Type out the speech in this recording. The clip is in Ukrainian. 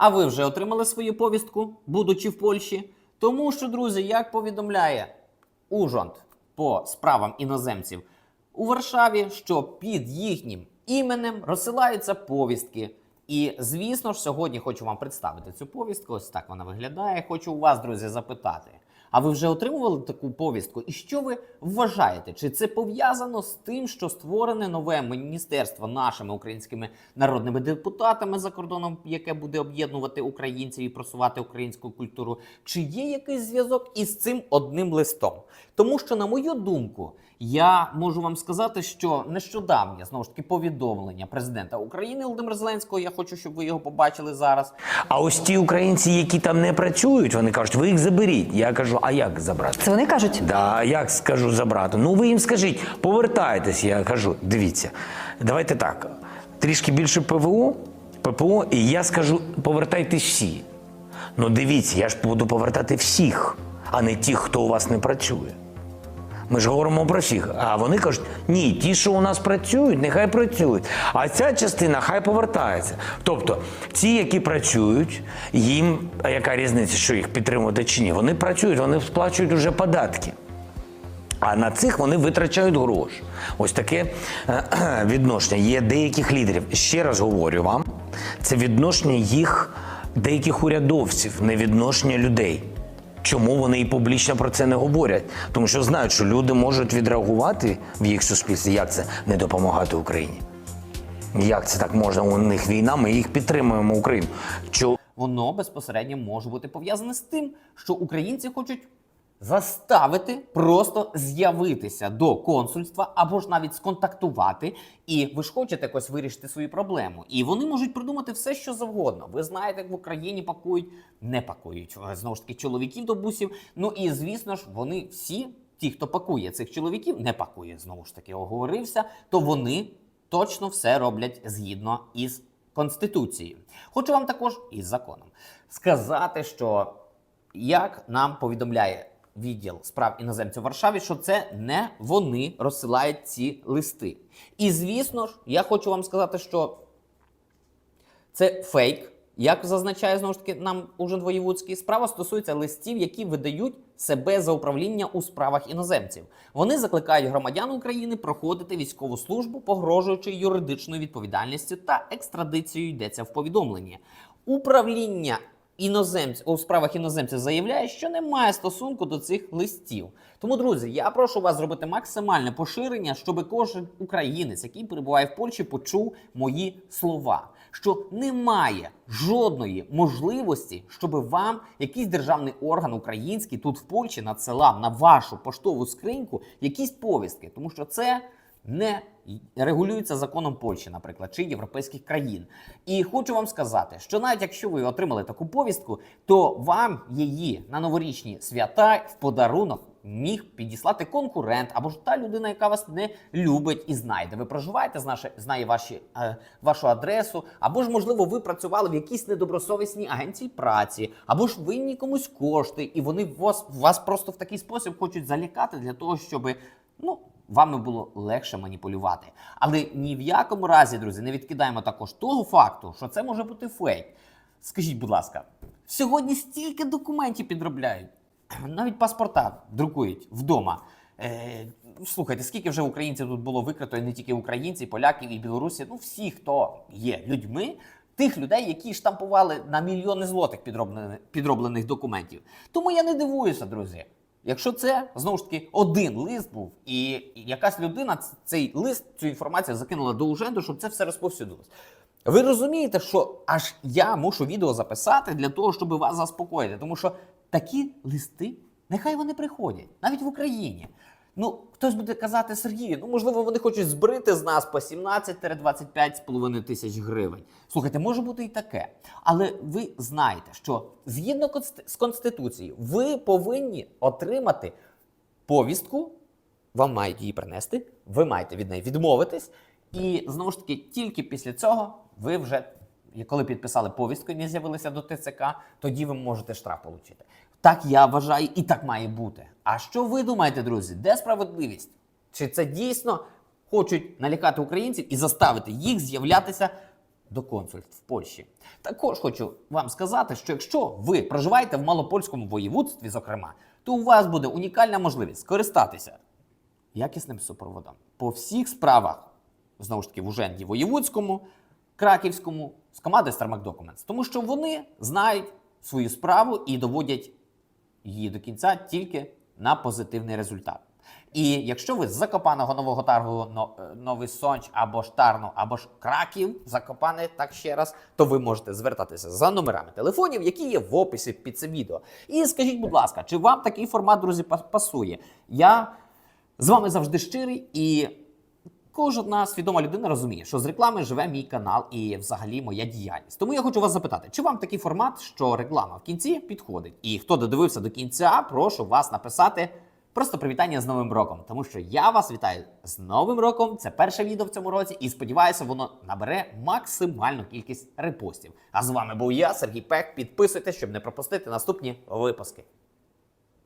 А ви вже отримали свою повістку, будучи в Польщі? Тому що, друзі, як повідомляє Ужонт по справам іноземців у Варшаві, що під їхнім іменем розсилаються повістки. І звісно ж, сьогодні хочу вам представити цю повістку. Ось так вона виглядає. Хочу у вас, друзі, запитати. А ви вже отримували таку повістку? І що ви вважаєте? Чи це пов'язано з тим, що створене нове міністерство нашими українськими народними депутатами за кордоном, яке буде об'єднувати українців і просувати українську культуру? Чи є якийсь зв'язок із цим одним листом? Тому що, на мою думку, я можу вам сказати, що нещодавнє знову ж таки повідомлення президента України Володимира Зеленського. Я хочу, щоб ви його побачили зараз. А ось ті українці, які там не працюють, вони кажуть, ви їх заберіть. Я кажу, а як забрати? Це вони кажуть? Да, як скажу забрати? Ну ви їм скажіть, повертайтесь. Я кажу, дивіться, давайте так. Трішки більше ПВО, ППО, і я скажу, повертайтесь всі. Ну дивіться, я ж буду повертати всіх, а не тих, хто у вас не працює. Ми ж говоримо про всіх. А вони кажуть, ні, ті, що у нас працюють, нехай працюють. А ця частина хай повертається. Тобто, ті, які працюють, їм, яка різниця, що їх підтримувати чи ні? Вони працюють, вони сплачують вже податки. А на цих вони витрачають гроші. Ось таке е, відношення. Є деяких лідерів. Ще раз говорю вам, це відношення їх деяких урядовців, не відношення людей. Чому вони і публічно про це не говорять? Тому що знають, що люди можуть відреагувати в їх суспільстві. Як це не допомагати Україні? Як це так можна? У них війна, ми їх підтримуємо Україну. Чо воно безпосередньо може бути пов'язане з тим, що українці хочуть заставити просто з'явитися до консульства або ж навіть сконтактувати. І ви ж хочете якось вирішити свою проблему. І вони можуть придумати все, що завгодно. Ви знаєте, як в Україні пакують, не пакують е, знову ж таки чоловіків до бусів. Ну і звісно ж, вони всі, ті, хто пакує цих чоловіків, не пакує знову ж таки, оговорився, то вони точно все роблять згідно із Конституцією. Хочу вам також із законом сказати, що як нам повідомляє відділ справ іноземців в Варшаві, що це не вони розсилають ці листи. І звісно ж, я хочу вам сказати, що це фейк. Як зазначає знову ж таки нам Ужин Воєвудський, справа стосується листів, які видають себе за управління у справах іноземців. Вони закликають громадян України проходити військову службу, погрожуючи юридичною відповідальністю та екстрадицією йдеться в повідомленні. Управління іноземців у справах іноземців заявляє, що немає стосунку до цих листів. Тому, друзі, я прошу вас зробити максимальне поширення, щоб кожен українець, який перебуває в Польщі, почув мої слова. Що немає жодної можливості, щоб вам якийсь державний орган український тут в Польщі надсилав на вашу поштову скриньку якісь повістки, тому що це не регулюється законом Польщі, наприклад, чи європейських країн. І хочу вам сказати, що навіть якщо ви отримали таку повістку, то вам її на новорічні свята в подарунок міг підіслати конкурент або ж та людина, яка вас не любить і знає, де ви проживаєте, знає ваші, е, вашу адресу, або ж, можливо, ви працювали в якійсь недобросовісній агенції праці, або ж винні комусь кошти, і вони вас, вас просто в такий спосіб хочуть залякати для того, щоб ну. Вами було легше маніпулювати. Але ні в якому разі, друзі, не відкидаємо також того факту, що це може бути фейк. Скажіть, будь ласка, сьогодні стільки документів підробляють, навіть паспорта друкують вдома. Е, слухайте, скільки вже українців тут було викрито, і не тільки українці, і поляків і білорусі, ну всі, хто є людьми, тих людей, які штампували на мільйони злотих підроблених, підроблених документів. Тому я не дивуюся, друзі. Якщо це знову ж таки один лист був, і якась людина цей лист, цю інформацію закинула до Уженду, щоб це все розповсюдилось. Ви розумієте, що аж я мушу відео записати для того, щоб вас заспокоїти, тому що такі листи, нехай вони приходять, навіть в Україні. Ну, хтось буде казати Сергію, ну можливо, вони хочуть збрити з нас по 17-25,5 тисяч гривень. Слухайте, може бути і таке. Але ви знаєте, що згідно з Конституцією, ви повинні отримати повістку, вам мають її принести, ви маєте від неї відмовитись, і знову ж таки, тільки після цього ви вже, коли підписали повістку і не з'явилися до ТЦК, тоді ви можете штраф отримати. Так я вважаю, і так має бути. А що ви думаєте, друзі? Де справедливість? Чи це дійсно хочуть налякати українців і заставити їх з'являтися до консульств в Польщі. Також хочу вам сказати, що якщо ви проживаєте в малопольському воєводстві, зокрема, то у вас буде унікальна можливість скористатися якісним супроводом по всіх справах, знову ж таки, в Уженді Воєвудському, Краківському, з команди Starmac Documents. Тому що вони знають свою справу і доводять її до кінця тільки на позитивний результат. І якщо ви з Закопаного Нового Таргу, е, Новий Сонч або ж Тарну, або ж Краків, Закопане, так ще раз, то ви можете звертатися за номерами телефонів, які є в описі під цим відео. І скажіть, будь ласка, чи вам такий формат, друзі, пасує? Я з вами завжди щирий і кожна свідома людина розуміє, що з реклами живе мій канал і взагалі моя діяльність. Тому я хочу вас запитати, чи вам такий формат, що реклама в кінці підходить? І хто додивився до кінця, прошу вас написати просто привітання з Новим роком, тому що я вас вітаю з Новим роком. Це перше відео в цьому році, і сподіваюся, воно набере максимальну кількість репостів. А з вами був я, Сергій Пек. Підписуйтесь, щоб не пропустити наступні випуски.